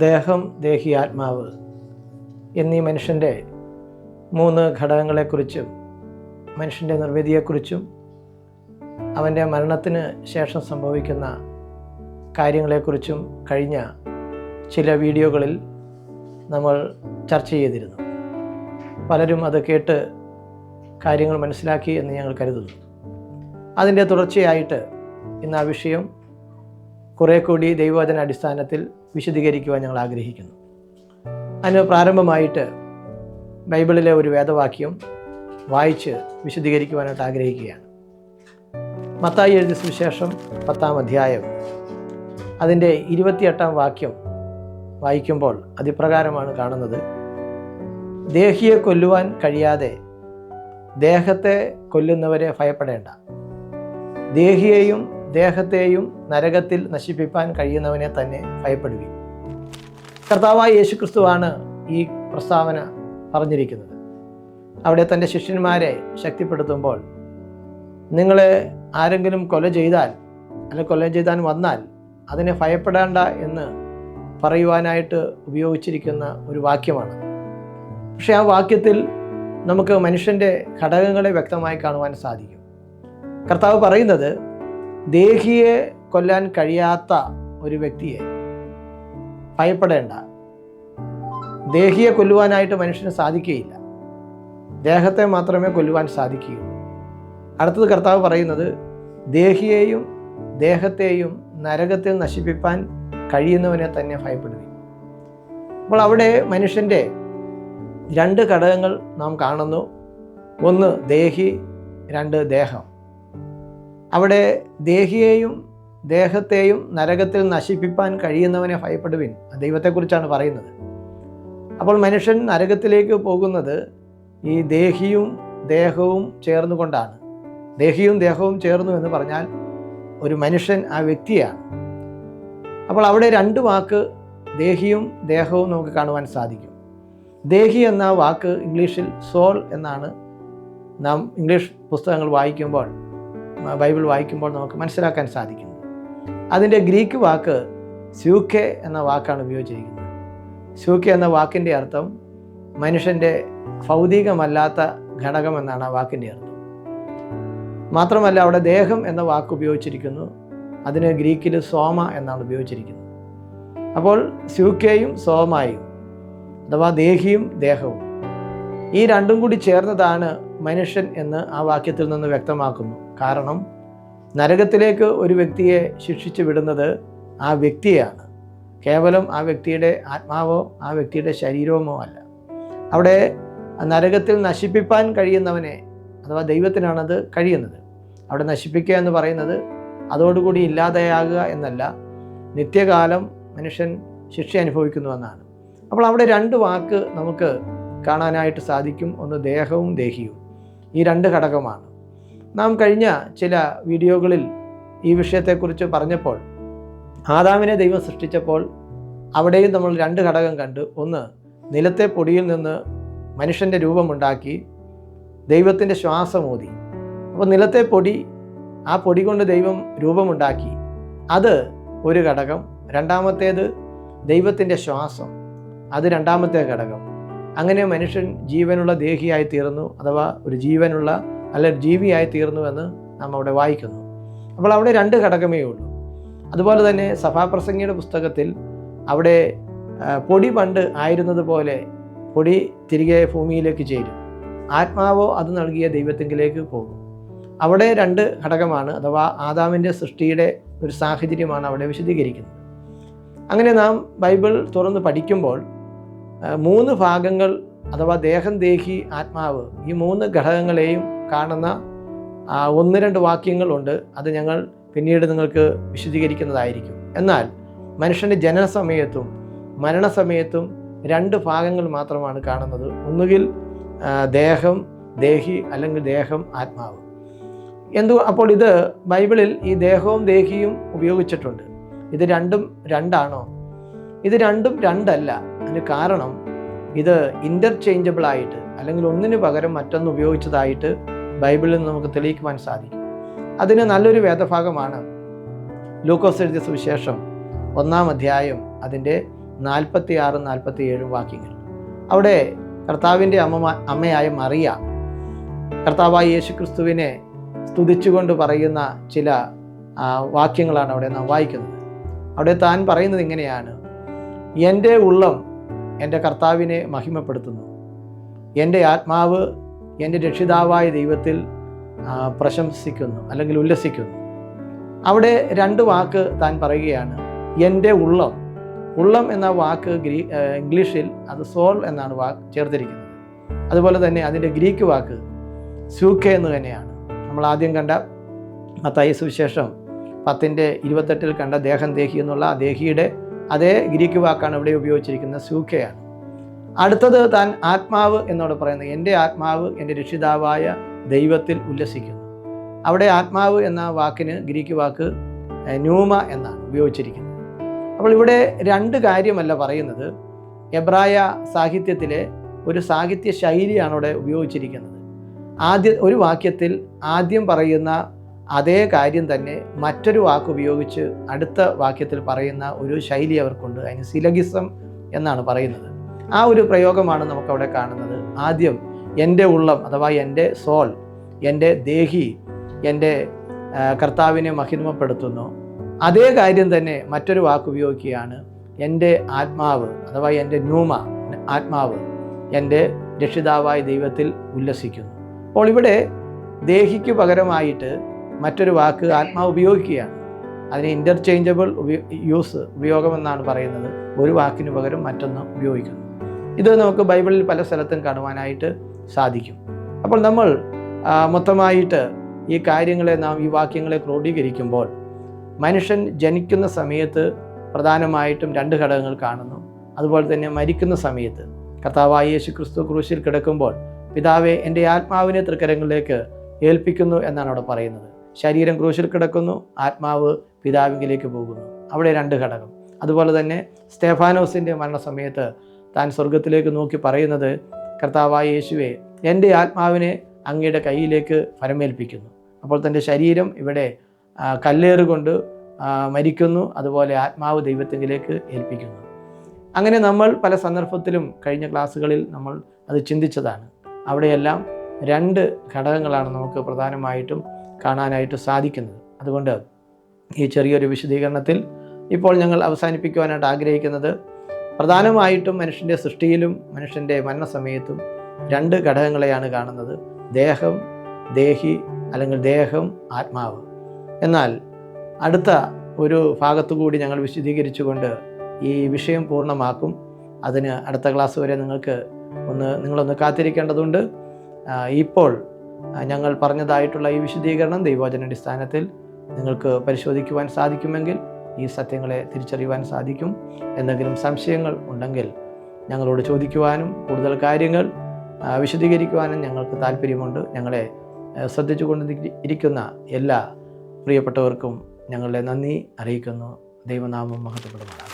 ദേഹം ദേഹി ആത്മാവ് എന്നീ മനുഷ്യന്റെ മൂന്ന് ഘടകങ്ങളെക്കുറിച്ചും മനുഷ്യന്റെ നിർമ്മിതിയെക്കുറിച്ചും അവന്റെ മരണത്തിന് ശേഷം സംഭവിക്കുന്ന കാര്യങ്ങളെക്കുറിച്ചും കഴിഞ്ഞ ചില വീഡിയോകളിൽ നമ്മൾ ചർച്ച ചെയ്തിരുന്നു. പലരും അത് കേട്ട് കാര്യങ്ങൾ മനസ്സിലാക്കി എന്ന് ഞങ്ങൾ കരുതുന്നു. അതിന്റെ തുടർച്ചയായിട്ട് ഇന്ന് ആ വിഷയം കുറേ കൂടി ദൈവവചന അടിസ്ഥാനത്തിൽ വിശദീകരിക്കുവാൻ ഞങ്ങൾ ആഗ്രഹിക്കുന്നു. അതിന് പ്രാരംഭമായിട്ട് ബൈബിളിലെ ഒരു വേദവാക്യം വായിച്ച് വിശദീകരിക്കുവാനായിട്ട് ആഗ്രഹിക്കുകയാണ്. മത്തായി എഴുതി സുവിശേഷം പത്താം അധ്യായം അതിന്റെ ഇരുപത്തിയെട്ടാം വാക്യം വായിക്കുമ്പോൾ അതിപ്രകാരമാണ് കാണുന്നത്. ദേഹിയെ കൊല്ലുവാൻ കഴിയാതെ ദേഹത്തെ കൊല്ലുന്നവരെ ഭയപ്പെടേണ്ട. ദേഹിയെയും ദേഹത്തെയും നരകത്തിൽ നശിപ്പിക്കാൻ കഴിയുന്നവനെ തന്നെ ഭയപ്പെടുവി കർത്താവായ യേശു ക്രിസ്തുവാണ് ഈ പ്രസ്താവന പറഞ്ഞിരിക്കുന്നത്. അവിടെ തന്റെ ശിഷ്യന്മാരെ ശക്തിപ്പെടുത്തുമ്പോൾ നിങ്ങളെ ആരെങ്കിലും കൊല ചെയ്താൽ അല്ലെ കൊല ചെയ്താൻ വന്നാൽ അതിനെ ഭയപ്പെടേണ്ട എന്ന് പറയുവാനായിട്ട് ഉപയോഗിച്ചിരിക്കുന്ന ഒരു വാക്യമാണ്. പക്ഷേ ആ വാക്യത്തിൽ നമുക്ക് മനുഷ്യന്റെ ഘടകങ്ങളെ വ്യക്തമായി കാണുവാൻ സാധിക്കും. കർത്താവ് പറയുന്നത് ദേഹിയെ കൊല്ലാൻ കഴിയാത്ത ഒരു വ്യക്തിയെ ഭയപ്പെടേണ്ട. ദേഹിയെ കൊല്ലുവാനായിട്ട് മനുഷ്യന് സാധിക്കുകയില്ല ദേഹത്തെ മാത്രമേ കൊല്ലുവാൻ സാധിക്കുകയുള്ളൂ. അടുത്തത് കർത്താവ് പറയുന്നത് ദേഹിയെയും ദേഹത്തെയും നരകത്തിൽ നശിപ്പിക്കാൻ കഴിയുന്നവനെ തന്നെ ഭയപ്പെടുക അപ്പോൾ അവിടെ മനുഷ്യന്റെ രണ്ട് ഘടകങ്ങൾ നാം കാണുന്നു. ഒന്ന് ദേഹി രണ്ട് ദേഹം. അവിടെ ദേഹിയെയും ദേഹത്തെയും നരകത്തിൽ നശിപ്പിക്കാൻ കഴിയുന്നവനെ ഭയപ്പെടുവിൻ. ദൈവത്തെക്കുറിച്ചാണ് പറയുന്നത്. അപ്പോൾ മനുഷ്യൻ നരകത്തിലേക്ക് പോകുന്നത് ഈ ദേഹിയും ദേഹവും ചേർന്നുകൊണ്ടാണ്. ദേഹിയും ദേഹവും ചേർന്നു എന്ന് പറഞ്ഞാൽ ഒരു മനുഷ്യൻ ആ വ്യക്തിയാണ്. അപ്പോൾ അവിടെ രണ്ട് വാക്ക് ദേഹിയും ദേഹവും നമുക്ക് കാണുവാൻ സാധിക്കും. ദേഹി എന്ന വാക്ക് ഇംഗ്ലീഷിൽ സോൾ എന്നാണ് നാം ഇംഗ്ലീഷ് പുസ്തകങ്ങൾ വായിക്കുമ്പോൾ ബൈബിൾ വായിക്കുമ്പോൾ നമുക്ക് മനസ്സിലാക്കാൻ സാധിക്കുന്നു. അതിന്റെ ഗ്രീക്ക് വാക്ക് സ്യൂക്കെ എന്ന വാക്കാണ് ഉപയോഗിച്ചിരിക്കുന്നത്. സ്യൂക്കെ എന്ന വാക്കിന്റെ അർത്ഥം മനുഷ്യന്റെ ഭൗതികമല്ലാത്ത ഘടകം എന്നാണ് ആ വാക്കിന്റെ അർത്ഥം. മാത്രമല്ല അവിടെ ദേഹം എന്ന വാക്ക് ഉപയോഗിച്ചിരിക്കുന്നു. അതിന് ഗ്രീക്കിൽ സോമ എന്നാണ് ഉപയോഗിച്ചിരിക്കുന്നത്. അപ്പോൾ സ്യൂക്കയും സോമായും അഥവാ ദേഹിയും ദേഹവും ഈ രണ്ടും കൂടി ചേർന്നതാണ് മനുഷ്യൻ എന്ന് ആ വാക്യത്തിൽ നിന്ന് വ്യക്തമാക്കുന്നു. കാരണം നരകത്തിലേക്ക് ഒരു വ്യക്തിയെ ശിക്ഷിച്ചു വിടുന്നത് ആ വ്യക്തിയാണ് കേവലം ആ വ്യക്തിയുടെ ആത്മാവോ ആ വ്യക്തിയുടെ ശരീരവുമോ അല്ല. അവിടെ നരകത്തിൽ നശിപ്പിക്കാൻ കഴിയുന്നവനെ അഥവാ ദൈവത്തിനാണത് കഴിയുന്നത്. അവിടെ നശിപ്പിക്കുക എന്ന് പറയുന്നത് അതോടുകൂടി ഇല്ലാതെയാകുക എന്നല്ല നിത്യകാലം മനുഷ്യൻ ശിക്ഷ അനുഭവിക്കുന്നുവെന്നാണ് അപ്പോൾ അവിടെ രണ്ട് വാക്ക് നമുക്ക് കാണാനായിട്ട് സാധിക്കും. ഒന്ന് ദേഹവും ദേഹിയും. ഈ രണ്ട് ഘടകമാണ്. നാം കഴിഞ്ഞ ചില വീഡിയോകളിൽ ഈ വിഷയത്തെക്കുറിച്ച് പറഞ്ഞപ്പോൾ ആദാമിനെ ദൈവം സൃഷ്ടിച്ചപ്പോൾ അവിടെയും നമ്മൾ രണ്ട് ഘടകം കണ്ട്. ഒന്ന് നിലത്തെ പൊടിയിൽ നിന്ന് മനുഷ്യന്റെ രൂപമുണ്ടാക്കി. ദൈവത്തിന്റെ ശ്വാസമൂതി. അപ്പോൾ നിലത്തെ പൊടി ആ പൊടി കൊണ്ട് ദൈവം രൂപമുണ്ടാക്കി. അത് ഒരു ഘടകം. രണ്ടാമത്തേത് ദൈവത്തിന്റെ ശ്വാസം. അത് രണ്ടാമത്തെ ഘടകം. അങ്ങനെ മനുഷ്യൻ ജീവനുള്ള ദേഹിയായി തീർന്നു. അഥവാ ഒരു ജീവനുള്ള അല്ല ജീവിയായി തീർന്നു എന്ന് നാം അവിടെ വായിക്കുന്നു. അപ്പോൾ അവിടെ രണ്ട് ഘടകമേ ഉള്ളൂ. അതുപോലെ തന്നെ സഭാപ്രസംഗിയുടെ പുസ്തകത്തിൽ അവിടെ പൊടി പണ്ട് ആയിരുന്നത് പോലെ പൊടി തിരികെ ഭൂമിയിലേക്ക് ചേരും. ആത്മാവോ അത് നൽകിയ ദൈവത്തെങ്കിലേക്ക് പോകും. അവിടെ രണ്ട് ഘടകമാണ് അഥവാ ആദാമിന്റെ സൃഷ്ടിയുടെ ഒരു സാഹചര്യമാണ് അവിടെ വിശദീകരിക്കുന്നത്. അങ്ങനെ നാം ബൈബിൾ തുറന്ന് പഠിക്കുമ്പോൾ മൂന്ന് ഭാഗങ്ങൾ അഥവാ ദേഹം ദേഹി ആത്മാവ് ഈ മൂന്ന് ഘടകങ്ങളെയും കാണുന്ന ഒന്ന് രണ്ട് വാക്യങ്ങളുണ്ട്. അത് ഞങ്ങൾ പിന്നീട് നിങ്ങൾക്ക് വിശദീകരിക്കുന്നതായിരിക്കും. എന്നാൽ മനുഷ്യന്റെ ജനനസമയത്തും മരണസമയത്തും രണ്ട് ഭാഗങ്ങൾ മാത്രമാണ് കാണുന്നത്. ഒന്നുകിൽ ദേഹം ദേഹി അല്ലെങ്കിൽ ദേഹം ആത്മാവ്. എന്തു അപ്പോൾ ഇത് ബൈബിളിൽ ഈ ദേഹവും ദേഹിയും ഉപയോഗിച്ചിട്ടുണ്ട്. ഇത് രണ്ടും രണ്ടാണോ? ഇത് രണ്ടും രണ്ടല്ല. അതിന് കാരണം ഇത് ഇന്റർചേഞ്ചബിൾ ആയിട്ട് അല്ലെങ്കിൽ ഒന്നിനു പകരം മറ്റൊന്ന് ഉപയോഗിച്ചതായിട്ട് ബൈബിളിൽ നിന്ന് നമുക്ക് തെളിയിക്കുവാൻ സാധിക്കും. അതിന് നല്ലൊരു വേദഭാഗമാണ് ലൂക്കോസ് എഴുതിയ സുവിശേഷം ഒന്നാം അധ്യായം അതിന്റെ നാൽപ്പത്തി ആറ് നാൽപ്പത്തി ഏഴും വാക്യങ്ങൾ. അവിടെ കർത്താവിന്റെ അമ്മ അമ്മയായ മറിയ കർത്താവായ യേശു ക്രിസ്തുവിനെ സ്തുതിച്ചുകൊണ്ട് പറയുന്ന ചില വാക്യങ്ങളാണ് അവിടെ നാം വായിക്കുന്നത്. അവിടെ താൻ പറയുന്നത് ഇങ്ങനെയാണ് എന്റെ ഉള്ളം എന്റെ കർത്താവിനെ മഹിമപ്പെടുത്തുന്നു. എന്റെ ആത്മാവ് എന്റെ രക്ഷിതാവായ ദൈവത്തിൽ പ്രശംസിക്കുന്നു അല്ലെങ്കിൽ ഉല്ലസിക്കുന്നു. അവിടെ രണ്ട് വാക്ക് താൻ പറയുകയാണ്. എന്റെ ഉള്ളം. ഉള്ളം എന്ന വാക്ക് ഗ്രീ ഇംഗ്ലീഷിൽ അത് സോൾ എന്നാണ് വാക്ക് ചേർത്തിരിക്കുന്നത്. അതുപോലെ തന്നെ അതിന്റെ ഗ്രീക്ക് വാക്ക് സ്യൂക്കെ എന്ന് തന്നെയാണ്. നമ്മൾ ആദ്യം കണ്ട മത്തായി സുവിശേഷം പത്തിന്റെ ഇരുപത്തെട്ടിൽ കണ്ട ദേഹം ദേഹി എന്നുള്ള ആ ദേഹിയുടെ അതേ ഗ്രീക്ക് വാക്കാണ് ഇവിടെ ഉപയോഗിച്ചിരിക്കുന്ന സൂഖയാണ്. അടുത്തത് താൻ ആത്മാവ് എന്നോട് പറയുന്നത് എന്റെ ആത്മാവ് എന്റെ രക്ഷിതാവായ ദൈവത്തിൽ ഉല്ലസിക്കുന്നു. അവിടെ ആത്മാവ് എന്ന വാക്കിന് ഗ്രീക്ക് വാക്ക് ന്യൂമ എന്നാണ് ഉപയോഗിച്ചിരിക്കുന്നത്. അപ്പോൾ ഇവിടെ രണ്ട് കാര്യമല്ല പറയുന്നത്. എബ്രായ സാഹിത്യത്തിലെ ഒരു സാഹിത്യ ശൈലിയാണ് അവിടെ ഉപയോഗിച്ചിരിക്കുന്നത്. ആദ്യ ഒരു വാക്യത്തിൽ ആദ്യം പറയുന്ന അതേ കാര്യം തന്നെ മറ്റൊരു വാക്ക് ഉപയോഗിച്ച് അടുത്ത വാക്യത്തിൽ പറയുന്ന ഒരു ശൈലി അവർക്കുണ്ട്. അതിന് സിലഗിസം എന്നാണ് പറയുന്നത്. ആ ഒരു പ്രയോഗമാണ് നമുക്കവിടെ കാണുന്നത്. ആദ്യം എന്റെ ഉള്ളം അഥവാ എന്റെ സോൾ എന്റെ ദേഹി എന്റെ കർത്താവിനെ മഹിമപ്പെടുത്തുന്നു. അതേ കാര്യം തന്നെ മറ്റൊരു വാക്ക് ഉപയോഗിക്കുകയാണ് എന്റെ ആത്മാവ് അഥവാ എന്റെ ന്യൂമ ആത്മാവ് എന്റെ രക്ഷിതാവായ ദൈവത്തിൽ ഉല്ലസിക്കുന്നു. അപ്പോൾ ഇവിടെ ദേഹിക്ക് പകരമായിട്ട് മറ്റൊരു വാക്ക് ആത്മാവ് ഉപയോഗിക്കുകയാണ്. അതിന് ഇന്റർചേഞ്ചബിൾ യൂസ് ഉപയോഗമെന്നാണ് പറയുന്നത്. ഒരു വാക്കിന് പകരം മറ്റൊന്ന് ഉപയോഗിക്കുന്നു. ഇത് നമുക്ക് ബൈബിളിൽ പല സ്ഥലത്തും കാണുവാനായിട്ട് സാധിക്കും. അപ്പോൾ നമ്മൾ മൊത്തമായിട്ട് ഈ കാര്യങ്ങളെ നാം ഈ വാക്യങ്ങളെ ക്രോഡീകരിക്കുമ്പോൾ മനുഷ്യൻ ജനിക്കുന്ന സമയത്ത് പ്രധാനമായിട്ടും രണ്ട് ഘടകങ്ങൾ കാണുന്നു. അതുപോലെ തന്നെ മരിക്കുന്ന സമയത്ത്. കർത്താവായ യേശു ക്രിസ്തു ക്രൂശിൽ കിടക്കുമ്പോൾ പിതാവെ എന്റെ ആത്മാവിനെ തൃക്കരങ്ങളിലേക്ക് ഏൽപ്പിക്കുന്നു എന്നാണ് അവിടെ പറയുന്നത്. ശരീരം ക്രൂശിൽ കിടക്കുന്നു ആത്മാവ് പിതാവിങ്കിലേക്ക് പോകുന്നു. അവിടെ രണ്ട് ഘടകം. അതുപോലെ തന്നെ സ്റ്റെഫാനോസിന്റെ മരണസമയത്ത് താൻ സ്വർഗത്തിലേക്ക് നോക്കി പറയുന്നത് കർത്താവായ യേശുവെ എന്റെ ആത്മാവിനെ അങ്ങയുടെ കയ്യിലേക്ക് ഫലമേൽപ്പിക്കുന്നു അപ്പോൾ തന്റെ ശരീരം ഇവിടെ കല്ലേറുകൊണ്ട് മരിക്കുന്നു. അതുപോലെ ആത്മാവ് ദൈവത്തിങ്കിലേക്ക് ഏൽപ്പിക്കുന്നു. അങ്ങനെ നമ്മൾ പല സന്ദർഭത്തിലും കഴിഞ്ഞ ക്ലാസ്സുകളിൽ നമ്മൾ അത് ചിന്തിച്ചതാണ്. അവിടെയെല്ലാം രണ്ട് ഘടകങ്ങളാണ് നമുക്ക് പ്രധാനമായിട്ടും കാണാനായിട്ട് സാധിക്കുന്നത്. അതുകൊണ്ട് ഈ ചെറിയൊരു വിശദീകരണത്തിൽ ഇപ്പോൾ ഞങ്ങൾ അവസാനിപ്പിക്കുവാനായിട്ട് ആഗ്രഹിക്കുന്നത് പ്രധാനമായിട്ടും മനുഷ്യന്റെ സൃഷ്ടിയിലും മനുഷ്യന്റെ മരണസമയത്തും രണ്ട് ഘടകങ്ങളെയാണ് കാണുന്നത്. ദേഹം ദേഹി അല്ലെങ്കിൽ ദേഹം ആത്മാവ്. എന്നാൽ അടുത്ത ഒരു ഭാഗത്തു കൂടി ഞങ്ങൾ വിശദീകരിച്ചുകൊണ്ട് ഈ വിഷയം പൂർണമാക്കും. അതിന് അടുത്ത ക്ലാസ് വരെ നിങ്ങൾക്ക് ഒന്ന് നിങ്ങളൊന്ന് കാത്തിരിക്കേണ്ടതുണ്ട്. ഇപ്പോൾ ഞങ്ങൾ പറഞ്ഞതായിട്ടുള്ള ഈ വിശദീകരണം ദൈവവചനാടിസ്ഥാനത്തിൽ നിങ്ങൾക്ക് പരിശോധിക്കുവാൻ സാധിക്കുമെങ്കിൽ ഈ സത്യങ്ങളെ തിരിച്ചറിയുവാൻ സാധിക്കും. എന്തെങ്കിലും സംശയങ്ങൾ ഉണ്ടെങ്കിൽ ഞങ്ങളോട് ചോദിക്കുവാനും കൂടുതൽ കാര്യങ്ങൾ വിശദീകരിക്കുവാനും ഞങ്ങൾക്ക് താല്പര്യമുണ്ട്. ഞങ്ങളെ ശ്രദ്ധിച്ചു ഇരിക്കുന്ന എല്ലാ പ്രിയപ്പെട്ടവർക്കും ഞങ്ങളുടെ നന്ദി അറിയിക്കുന്നു. ദൈവനാമം മഹത്വപ്പെടുന്നതാണ്.